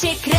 chick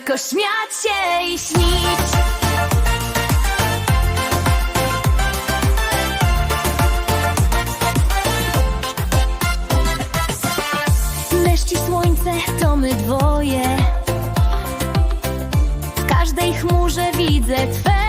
tylko śmiać się i śnić. Deszcz słońce to my dwoje. W każdej chmurze widzę twe.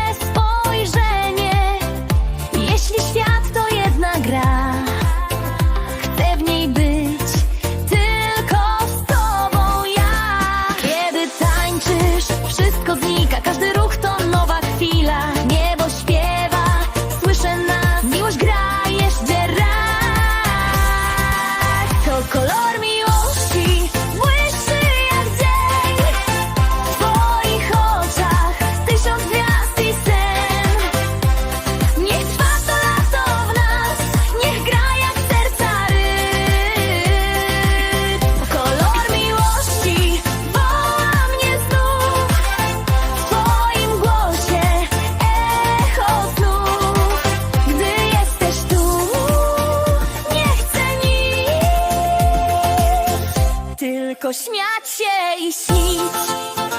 śmiać się i śnić.